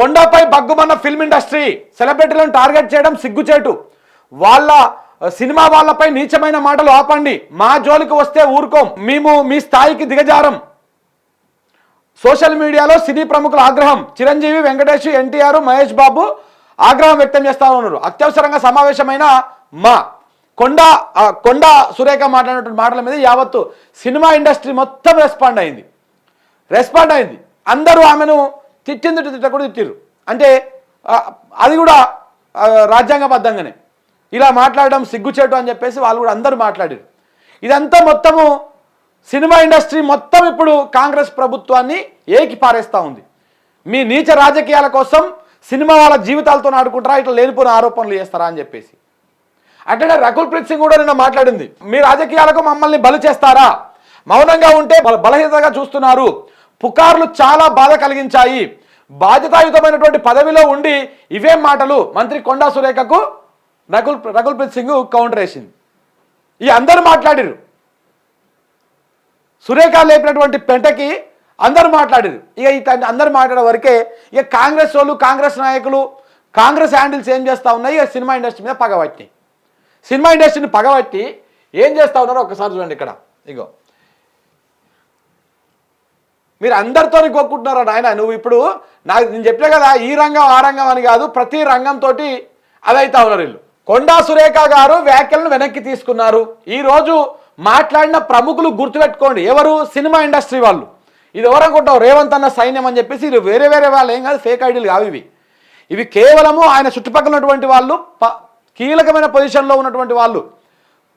కొండపై బగ్గుమన్న film industry సెలబ్రిటీలను టార్గెట్ చేయడం సిగ్గుచేటు. వాళ్ళ సినిమా వాళ్ళపై నీచమైన మాటలు ఆపండి. మా జోలికి వస్తే ఊరుకోం. మేము మీ స్థాయికి దిగజారం. సోషల్ మీడియాలో సినీ ప్రముఖుల ఆగ్రహం. చిరంజీవి వెంకటేష్ ఎన్టీఆర్ మహేష్ బాబు ఆగ్రహం వ్యక్తం చేస్తా ఉన్నారు. అత్యవసరంగా సమావేశమైన మా కొండ కొండ సురేఖ మాట్లాడినటువంటి మాటల మీద యావత్తు సినిమా ఇండస్ట్రీ మొత్తం రెస్పాండ్ అయింది. రెస్పాండ్ అయింది. అందరూ ఆమెను తిట్టింది తిట్టకూడదు తిట్టిరు అంటే అది కూడా రాజ్యాంగబద్ధంగానే. ఇలా మాట్లాడడం సిగ్గుచేటు అని చెప్పేసి వాళ్ళు కూడా అందరూ మాట్లాడారు ఇదంతా మొత్తము సినిమా ఇండస్ట్రీ మొత్తం ఇప్పుడు కాంగ్రెస్ ప్రభుత్వాన్ని ఏకి పారేస్తూ ఉంది. మీ నీచ రాజకీయాల కోసం సినిమా వాళ్ళ జీవితాలతో ఆడుకుంటారా ఇట్లా లేనిపోయిన ఆరోపణలు చేస్తారా అని చెప్పేసి. అంటే రకుల్ ప్రీత్ సింగ్ కూడా నిన్న మాట్లాడింది. మీ రాజకీయాలకు మమ్మల్ని బలి చేస్తారా? మౌనంగా ఉంటే బల- బలహీనతగా చూస్తున్నారు. పుకార్లు చాలా బాధ కలిగించాయి. బాధ్యతాయుతమైనటువంటి పదవిలో ఉండి ఇవేం మాటలు మంత్రి కొండా సురేఖకు రఘుల్ రఘుల్ప్రీత్ సింగ్ కౌంటర్ వేసింది. ఈ అందరూ మాట్లాడిరు సురేఖ లేపినటువంటి పెంటకి అందరూ మాట్లాడారు ఇక ఇత అందరూ మాట్లాడే వరకే ఇక కాంగ్రెస్ వాళ్ళు కాంగ్రెస్ నాయకులు కాంగ్రెస్ హ్యాండిల్స్ ఏం చేస్తూ ఉన్నాయి? ఇక సినిమా ఇండస్ట్రీ మీద పగబట్టి. సినిమా ఇండస్ట్రీని పగబట్టి ఏం చేస్తూ ఉన్నారో ఒకసారి చూడండి ఇక్కడ. ఇగో. మీరు అందరితో కొట్టుకుంటున్నారు నాయన? నువ్వు ఇప్పుడు నాకు నేను చెప్పినా కదా ఈ రంగం ఆ రంగం అని కాదు ప్రతి రంగంతో అదైతా ఉన్నారు వీళ్ళు. కొండా సురేఖ గారు వ్యాఖ్యలను వెనక్కి తీసుకున్నారు. ఈరోజు మాట్లాడిన ప్రముఖులు గుర్తుపెట్టుకోండి. ఎవరు? సినిమా ఇండస్ట్రీ వాళ్ళు. ఇది ఎవరనుకుంటావు? రేవంత్ అన్న సైన్యం అని చెప్పేసి ఇది వేరే వేరే వాళ్ళు ఏం కాదు ఫేక్ ఐడియలు కావు ఇవి. ఇవి కేవలము ఆయన చుట్టుపక్కల ఉన్నటువంటి వాళ్ళు ప- కీలకమైన పొజిషన్లో ఉన్నటువంటి వాళ్ళు.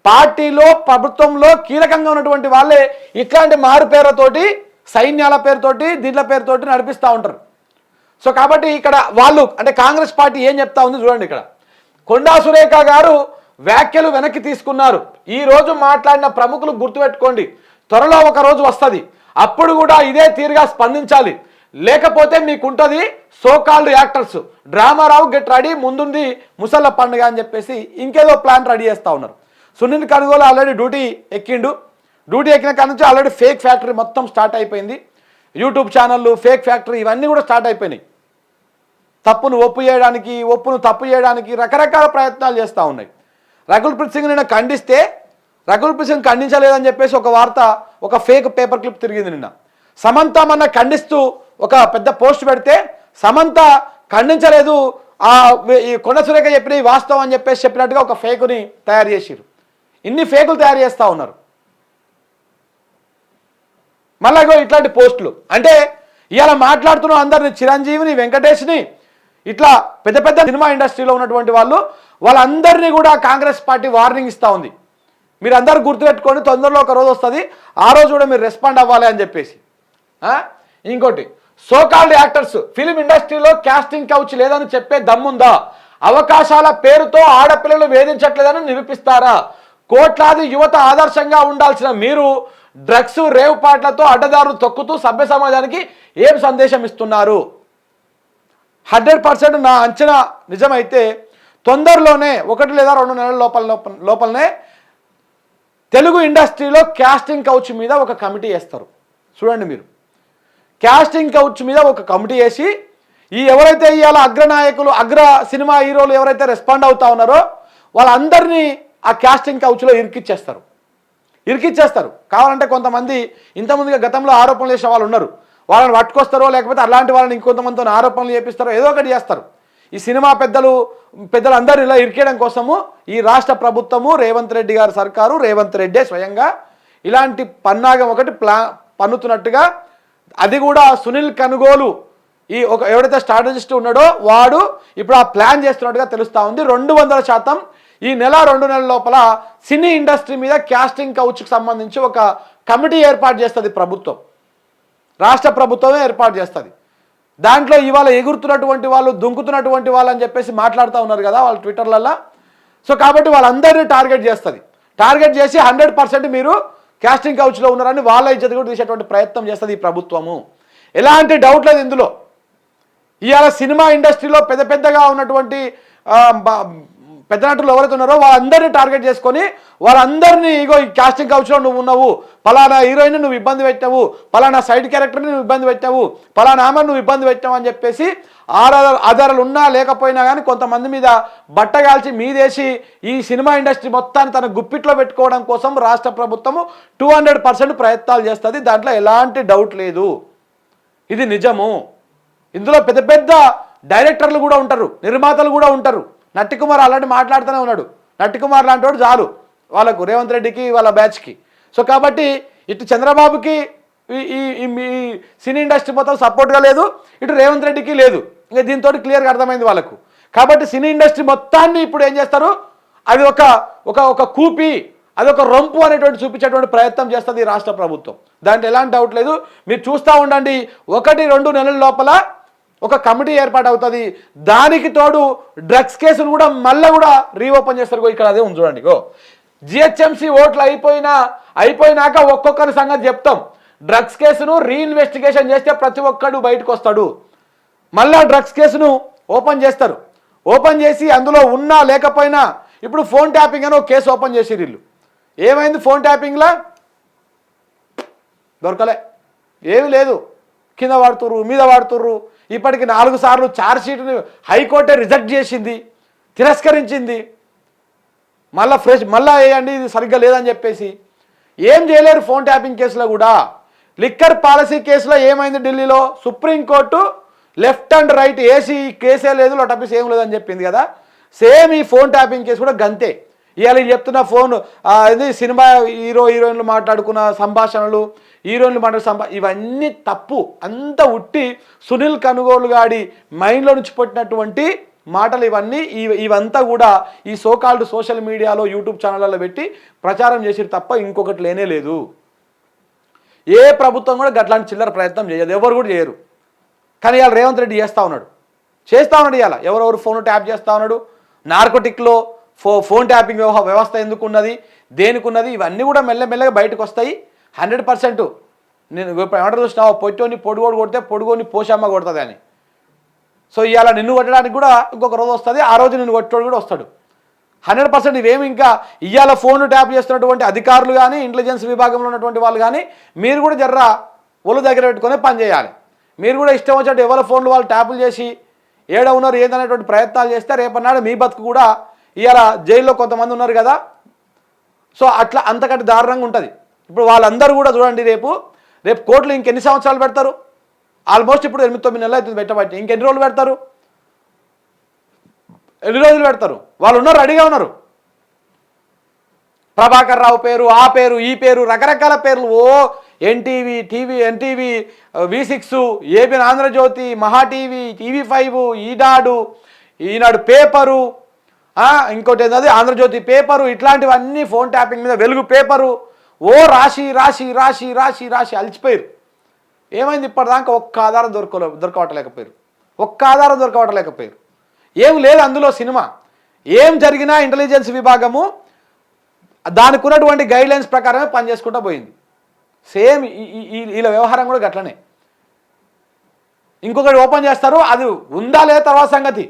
పార్టీలో ప్రభుత్వంలో కీలకంగా ఉన్నటువంటి వాళ్ళే. ఇట్లాంటి మారు పేరుతోటి సైన్యాల పేరుతోటి దీంట్ల పేరుతోటి నడిపిస్తూ ఉంటారు. సో కాబట్టి ఇక్కడ వాళ్ళు అంటే కాంగ్రెస్ పార్టీ ఏం చెప్తా ఉంది చూడండి ఇక్కడ. కొండా సురేఖ గారు వ్యాఖ్యలు వెనక్కి తీసుకున్నారు. ఈ రోజు మాట్లాడిన ప్రముఖులు గుర్తుపెట్టుకోండి. త్వరలో ఒక రోజు వస్తుంది. అప్పుడు కూడా ఇదే తీరుగా స్పందించాలి. లేకపోతే మీకుంటుంది so called actors. Dramarao get ready ముందుంది ముసళ్ళ పండుగ అని చెప్పేసి ఇంకేదో ప్లాన్ రెడీ చేస్తూ ఉన్నారు. సునీల్ కనుగోలు ఆల్రెడీ డ్యూటీ ఎక్కిండు. డ్యూటీ ఎక్కిన కాడ నుంచి ఆల్రెడీ ఫేక్ ఫ్యాక్టరీ మొత్తం స్టార్ట్ అయిపోయింది. యూట్యూబ్ ఛానళ్ళు ఫేక్ ఫ్యాక్టరీ ఇవన్నీ కూడా స్టార్ట్ అయిపోయినాయి. తప్పును ఒప్పు చేయడానికి ఒప్పును తప్పు చేయడానికి రకరకాల ప్రయత్నాలు చేస్తూ ఉన్నాయి. రఘుల్ ప్రీత్ సింగ్ నిన్న ఖండిస్తే రఘుల్ ప్రీత్ సింగ్ ఖండించలేదని చెప్పేసి ఒక వార్త ఒక ఫేక్ పేపర్ క్లిప్ తిరిగింది నిన్న. సమంత మన ఖండిస్తూ ఒక పెద్ద పోస్ట్ పెడితే సమంత ఖండించలేదు ఆ ఈ కొండ సురేఖ చెప్పిన వాస్తవం అని చెప్పేసి చెప్పినట్టుగా ఒక ఫేకుని తయారు చేసిరు ఇన్ని ఫేకులు తయారు చేస్తూ ఉన్నారు. మళ్ళా ఇట్లాంటి పోస్టులు. అంటే ఇలా మాట్లాడుతున్న అందరిని చిరంజీవిని వెంకటేష్ని ఇట్లా పెద్ద పెద్ద సినిమా ఇండస్ట్రీలో ఉన్నటువంటి వాళ్ళు వాళ్ళందరినీ కూడా కాంగ్రెస్ పార్టీ వార్నింగ్ ఇస్తూ ఉంది. మీరు అందరు గుర్తుపెట్టుకొని తొందరలో ఒక రోజు వస్తుంది ఆ రోజు కూడా మీరు రెస్పాండ్ అవ్వాలి అని చెప్పేసి. ఇంకోటి సోకాల్డ్ యాక్టర్స్ ఫిలిం ఇండస్ట్రీలో క్యాస్టింగ్ కౌచ్ లేదని చెప్పే దమ్ముందా? అవకాశాల పేరుతో ఆడపిల్లలు వేధించట్లేదని నిరూపిస్తారా? కోట్లాది యువత ఆదర్శంగా ఉండాల్సిన మీరు డ్రగ్స్ రేవ్ పాటలతో అడ్డదారులు తొక్కుతూ సభ్య సమాజానికి ఏం సందేశం ఇస్తున్నారు? హండ్రెడ్ పర్సెంట్ నా అంచనా నిజమైతే తొందరలోనే ఒకటి లేదా రెండు నెలల లోపల లోపలనే తెలుగు ఇండస్ట్రీలో క్యాస్టింగ్ కౌచ్ మీద ఒక కమిటీ వేస్తారు. చూడండి మీరు. క్యాస్టింగ్ కౌచ్ మీద ఒక కమిటీ వేసి ఈ ఎవరైతే ఇవాళ అగ్రనాయకులు అగ్ర సినిమా హీరోలు ఎవరైతే రెస్పాండ్ అవుతా ఉన్నారో వాళ్ళందరినీ ఆ క్యాస్టింగ్ కౌచ్లో ఇరికిచ్చేస్తారు. ఇరికిచ్చేస్తారు. కావాలంటే కొంతమంది ఇంతమందిగా గతంలో ఆరోపణలు చేసిన వాళ్ళు ఉన్నారు. వాళ్ళని పట్టుకొస్తారో లేకపోతే అలాంటి వాళ్ళని ఇంకొంతమందితో ఆరోపణలు చేపిస్తారో ఏదో ఒకటి చేస్తారు. ఈ సినిమా పెద్దలు పెద్దలు అందరూ ఇలా ఇరికేయడం కోసము ఈ రాష్ట్ర ప్రభుత్వము రేవంత్ రెడ్డి గారి సర్కారు రేవంత్ రెడ్డే స్వయంగా ఇలాంటి పన్నాగం ఒకటి ప్లా పన్నుతున్నట్టుగా అది కూడా సునీల్ కనుగోలు. ఈ ఒక ఎవడైతే స్ట్రాటజిస్ట్ ఉన్నాడో వాడు ఇప్పుడు ఆ ప్లాన్ చేస్తున్నట్టుగా తెలుస్తూ ఉంది. రెండు వందల శాతం ఈ నెల రెండు నెలల లోపల సినీ ఇండస్ట్రీ మీద క్యాస్టింగ్ కౌచ్కి సంబంధించి ఒక కమిటీ ఏర్పాటు చేస్తుంది ప్రభుత్వం. రాష్ట్ర ప్రభుత్వమే ఏర్పాటు చేస్తుంది. దాంట్లో ఇవాళ ఎగురుతున్నటువంటి వాళ్ళు దుంకుతున్నటువంటి వాళ్ళు అని చెప్పేసి మాట్లాడుతూ ఉన్నారు కదా వాళ్ళ ట్విట్టర్లలో సో కాబట్టి వాళ్ళందరినీ టార్గెట్ చేస్తుంది. టార్గెట్ చేసి హండ్రెడ్ పర్సెంట్ మీరు క్యాస్టింగ్ కౌచ్లో ఉన్నారని వాళ్ళ ఇజ్జత కూడా తీసేటువంటి ప్రయత్నం చేస్తుంది ఈ ప్రభుత్వము. ఎలాంటి డౌట్ లేదు ఇందులో. ఇవాళ సినిమా ఇండస్ట్రీలో పెద్ద పెద్దగా ఉన్నటువంటి పెద్ద నటులు ఎవరైతే ఉన్నారో వాళ్ళందరినీ టార్గెట్ చేసుకొని వాళ్ళందరినీ ఇగో ఈ కాస్టింగ్ కౌచ్లో నువ్వు ఉన్నావు. పలానా హీరోయిన్ నువ్వు ఇబ్బంది పెట్టావు. పలానా సైడ్ క్యారెక్టర్ని నువ్వు ఇబ్బంది పెట్టావు. పలానా ఆమె నువ్వు ఇబ్బంది పెట్టావు అని చెప్పేసి ఆధార ఆధారాలు ఉన్నా లేకపోయినా కానీ కొంతమంది మీద బట్టగాల్చి మీదేసి ఈ సినిమా ఇండస్ట్రీ మొత్తాన్ని తన గుప్పిట్లో పెట్టుకోవడం కోసం రాష్ట్ర ప్రభుత్వము టూ హండ్రెడ్ పర్సెంట్ ప్రయత్నాలు చేస్తుంది. దాంట్లో ఎలాంటి డౌట్ లేదు. ఇది నిజము. ఇందులో పెద్ద పెద్ద డైరెక్టర్లు కూడా ఉంటారు. నిర్మాతలు కూడా ఉంటారు. నట్టికుమార్ అలాంటి మాట్లాడుతూనే ఉన్నాడు. నట్టి కుమార్ లాంటి వాడు చాలు. వాళ్ళకు రేవంత్ రెడ్డికి వాళ్ళ బ్యాచ్కి. సో కాబట్టి ఇటు చంద్రబాబుకి ఈ- ఈ మీ సినీ ఇండస్ట్రీ మొత్తం సపోర్ట్గా లేదు. ఇటు రేవంత్ రెడ్డికి లేదు. ఇంకా దీంతో క్లియర్గా అర్థమైంది వాళ్ళకు. కాబట్టి సినీ ఇండస్ట్రీ మొత్తాన్ని ఇప్పుడు ఏం చేస్తారు? అది ఒక ఒక ఒక కూపి అది ఒక రొంపు అనేటువంటి చూపించేటువంటి ప్రయత్నం చేస్తుంది ఈ రాష్ట్ర ప్రభుత్వం. దాంట్లో ఎలాంటి డౌట్ లేదు. మీరు చూస్తూ ఉండండి. ఒకటి రెండు నెలల లోపల ఒక కమిటీ ఏర్పాటు అవుతుంది దానికి తోడు డ్రగ్స్ కేసును కూడా మళ్ళీ కూడా రీఓపెన్ చేస్తారు. గో ఇక్కడ అదే ఉంది చూడండి. గో జిహెచ్ఎంసీ ఓట్లు అయిపోయినా అయిపోయినాక ఒక్కొక్కరి సంగతి చెప్తాం. డ్రగ్స్ కేసును రీఇన్వెస్టిగేషన్ చేస్తే ప్రతి ఒక్కడు బయటకు వస్తాడు మళ్ళా డ్రగ్స్ కేసును ఓపెన్ చేస్తారు. ఓపెన్ చేసి అందులో ఉన్నా లేకపోయినా ఇప్పుడు ఫోన్ ట్యాపింగ్ అని ఒక కేసు ఓపెన్ చేసి వీళ్ళు. ఏమైంది ఫోన్ ట్యాపింగ్లా? దొరకలే. ఏమీ లేదు. కింద వాడుతుర్రు మీద వాడుతుర్రు. ఇప్పటికి నాలుగు సార్లు ఛార్జ్షీట్ని హైకోర్టే రిజెక్ట్ చేసింది తిరస్కరించింది. మళ్ళా ఫ్రెష్ మళ్ళీ వేయండి ఇది సరిగ్గా లేదని చెప్పేసి. ఏం చేయలేరు ఫోన్ ట్యాపింగ్ కేసులో కూడా. లిక్కర్ పాలసీ కేసులో ఏమైంది ఢిల్లీలో? Supreme court left and right AC కేసే లేదు లొటపీస్ ఏం లేదని చెప్పింది కదా. సేమ్ ఈ ఫోన్ ట్యాపింగ్ కేసు కూడా గంతే. ఇవాళ చెప్తున్న ఫోన్ అది ఇది సినిమా హీరో హీరోయిన్లు మాట్లాడుకున్న సంభాషణలు హీరోయిన్లు మాట్లాడే సంభా ఇవన్నీ తప్పు. అంత ఉట్టి సునీల్ కనుగోలు గాడి మైండ్లో నుంచి పుట్టినటువంటి మాటలు ఇవన్నీ ఇవంతా కూడా ఈ సోకాల్డ్ సోషల్ మీడియాలో యూట్యూబ్ ఛానళ్ళలో పెట్టి ప్రచారం చేసిరు తప్ప ఇంకొకటి లేనే లేదు. ఏ ప్రభుత్వం కూడా గట్లాంటి చిల్లర ప్రయత్నం చేయదు. ఎవరు కూడా చేయరు. కానీ ఇవాళ రేవంత్ రెడ్డి చేస్తూ ఉన్నాడు. చేస్తూ ఉన్నాడు ఇవాళ. ఎవరెవరు ఫోన్ ట్యాప్ చేస్తూ ఉన్నాడు. నార్కోటిక్లో ఫో ఫోన్ ట్యాపింగ్ వ్యవహ- వ్యవస్థ ఎందుకు ఉన్నది దేనికి ఉన్నది ఇవన్నీ కూడా మెల్లమెల్లగా బయటకు వస్తాయి. Hundred percent. నేను ఇప్పుడు ఏమంటారు చూసినావు? పొట్టోని పొడుగోడు కొడితే పొడుగోని పోషమ్మ కొడుతుంది అని. సో ఇవాళ నిన్ను కొట్టడానికి కూడా ఇంకొక రోజు వస్తుంది. ఆ రోజు నిన్ను కొట్టోడు కూడా వస్తాడు. హండ్రెడ్ పర్సెంట్ ఇవేమి ఇంకా ఇవాళ ఫోన్ ట్యాప్ చేస్తున్నటువంటి అధికారులు కానీ ఇంటెలిజెన్స్ విభాగంలో ఉన్నటువంటి వాళ్ళు కానీ మీరు కూడా జర్ర ఒళ్ళు దగ్గర పెట్టుకొని పని చేయాలి. మీరు కూడా ఇష్టం వచ్చినట్టు ఎవరి ఫోన్లు వాళ్ళు ట్యాపులు చేసి ఏడ ఉన్నారు ఏదనేటువంటి ప్రయత్నాలు చేస్తే రేపన్నాడు మీ బతుకు కూడా ఇవాళ జైల్లో కొంతమంది ఉన్నారు కదా. సో అట్లా అంతకంటే దారుణంగా ఉంటుంది. ఇప్పుడు వాళ్ళందరూ కూడా చూడండి రేపు రేపు కోర్టులు ఇంకెన్ని సంవత్సరాలు పెడతారు? ఆల్మోస్ట్ ఇప్పుడు ఎనిమిది తొమ్మిది నెలలు అవుతుంది పెట్టబట్టి. ఇంకెన్ని రోజులు పెడతారు? ఎన్ని రోజులు పెడతారు? వాళ్ళు ఉన్నారు రెడీగా ఉన్నారు. ప్రభాకర్ రావు పేరు ఆ పేరు ఈ పేరు రకరకాల పేర్లు. ఓ NTV TV NTV V six ABN Andhrajyothy Maha TV TV five Eenadu Eenadu paper ఇంకోటి ఏంటది? ఆంధ్రజ్యోతి పేపరు ఇట్లాంటివన్నీ ఫోన్ ట్యాపింగ్ మీద వెలుగు పేపరు. ఓ రాసి రాసి రాసి రాసి రాసి అలిచిపోయారు ఏమైంది ఇప్పటిదాకా? ఒక్క ఆధారం దొరకలే దొరకవటలేకపోయారు ఒక్క ఆధారం దొరకవటలేకపోయారు ఏం లేదు అందులో సినిమా. ఏం జరిగినా ఇంటెలిజెన్స్ విభాగము దానికి ఉన్నటువంటి గైడ్ లైన్స్ ప్రకారమే పనిచేసుకుంటూ పోయింది. సేమ్ వీళ్ళ వ్యవహారం కూడా గట్లనే. ఇంకొకటి ఓపెన్ చేస్తారు అది ఉందా లేదా తర్వాత సంగతి.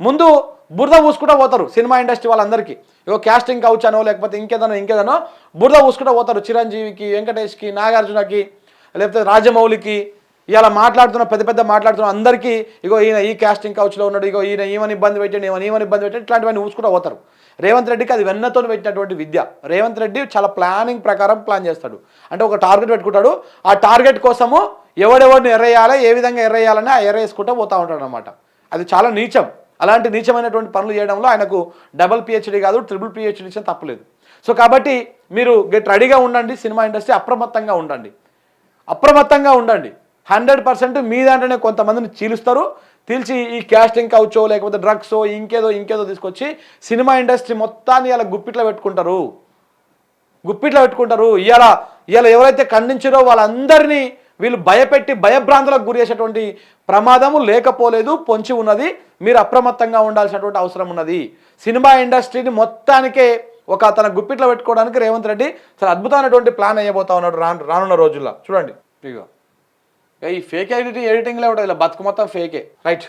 ముందు బురద పూసుకుంటూ పోతారు సినిమా ఇండస్ట్రీ వాళ్ళందరికీ. ఇగో క్యాస్టింగ్ కౌచ్ అనో లేకపోతే ఇంకేదనో ఇంకేదనో బురద పూసుకుంటూ పోతారు. చిరంజీవికి వెంకటేష్కి నాగార్జునకి లేకపోతే రాజమౌళికి ఇలా మాట్లాడుతున్న పెద్ద పెద్ద మాట్లాడుతున్న అందరికీ ఇగో ఈయన ఈ క్యాస్టింగ్ కౌచ్లో ఉన్నాడు ఇగో ఈయన ఈమని ఇబ్బంది పెట్టండి ఈమెను ఈమెను ఇబ్బంది పెట్టండి ఇట్లాంటివన్నీ ఊసుకుంటూ పోతారు. రేవంత్ రెడ్డికి అది వెన్నతో పెట్టినటువంటి విద్య. రేవంత్ రెడ్డి చాలా ప్లానింగ్ ప్రకారం ప్లాన్ చేస్తాడు. అంటే ఒక టార్గెట్ పెట్టుకుంటాడు. ఆ టార్గెట్ కోసము ఎవడెవరిని ఎర్రేయాలి ఏ విధంగా ఎర్రేయాలని ఆ ఎర్రేసుకుంటూ పోతూ ఉంటాడు అనమాట అది చాలా నీచం. అలాంటి నీచమైనటువంటి పనులు చేయడంలో ఆయనకు డబల్ పిహెచ్డి కాదు ట్రిపుల్ పిహెచ్డి ఇచ్చిన తప్పలేదు సో కాబట్టి మీరు గెట్ రెడీగా ఉండండి సినిమా ఇండస్ట్రీ అప్రమత్తంగా ఉండండి. అప్రమత్తంగా ఉండండి. హండ్రెడ్ పర్సెంట్ మీ దాంట్లోనే కొంతమందిని చీలుస్తారు. తీల్చి ఈ క్యాస్టింగ్ కావచ్చో లేకపోతే డ్రగ్స్ ఇంకేదో ఇంకేదో తీసుకొచ్చి సినిమా ఇండస్ట్రీ మొత్తాన్ని ఇలా గుప్పిట్లో పెట్టుకుంటారు. గుప్పిట్లో పెట్టుకుంటారు. ఇవాళ ఇవాళ ఎవరైతే ఖండించారో వాళ్ళందరినీ వీళ్ళు భయపెట్టి భయభ్రాంతులకు గురి చేసేటువంటి ప్రమాదము లేకపోలేదు పొంచి ఉన్నది. మీరు అప్రమత్తంగా ఉండాల్సినటువంటి అవసరం ఉన్నది. సినిమా ఇండస్ట్రీని మొత్తానికే ఒక తన గుప్పిట్లో పెట్టుకోవడానికి రేవంత్ రెడ్డి చాలా అద్భుతమైనటువంటి ప్లాన్ అయ్యబోతా ఉన్నాడు రాను రానున్న రోజుల్లో. చూడండి. ఇక ఈ ఫేక్ ఎడిటింగ్ ఎడిటింగ్లో ఉంటుంది ఇలా బతుకు మొత్తం ఫేకే రైట్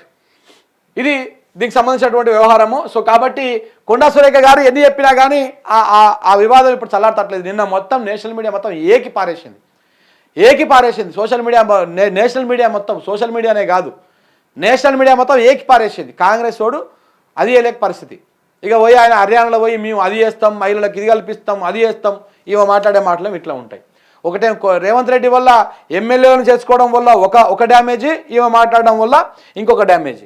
ఇది దీనికి సంబంధించినటువంటి వ్యవహారము. సో కాబట్టి కొండా సురేఖ గారు ఎన్ని చెప్పినా కానీ ఆ ఆ- ఆ వివాదం ఇప్పుడు చల్లారతట్లేదు. నిన్న మొత్తం నేషనల్ మీడియా మొత్తం ఏకి పారేసింది. ఏకి పారేసింది. సోషల్ మీడియా నే- నేషనల్ మీడియా మొత్తం సోషల్ మీడియానే కాదు. నేషనల్ మీడియా మొత్తం ఏకిపారేసింది కాంగ్రెస్ వాడు అది వేయలేక పరిస్థితి. ఇక పోయి ఆయన హర్యానాలో పోయి మేము అది చేస్తాం మహిళలకు ఇది కల్పిస్తాం అది చేస్తాం ఇవ మాట్లాడే మాటలు ఇట్లా ఉంటాయి. ఒకటే రేవంత్ రెడ్డి వల్ల ఎమ్మెల్యేలను చేసుకోవడం వల్ల ఒక ఒక డ్యామేజీ ఈమె మాట్లాడడం వల్ల ఇంకొక డ్యామేజీ.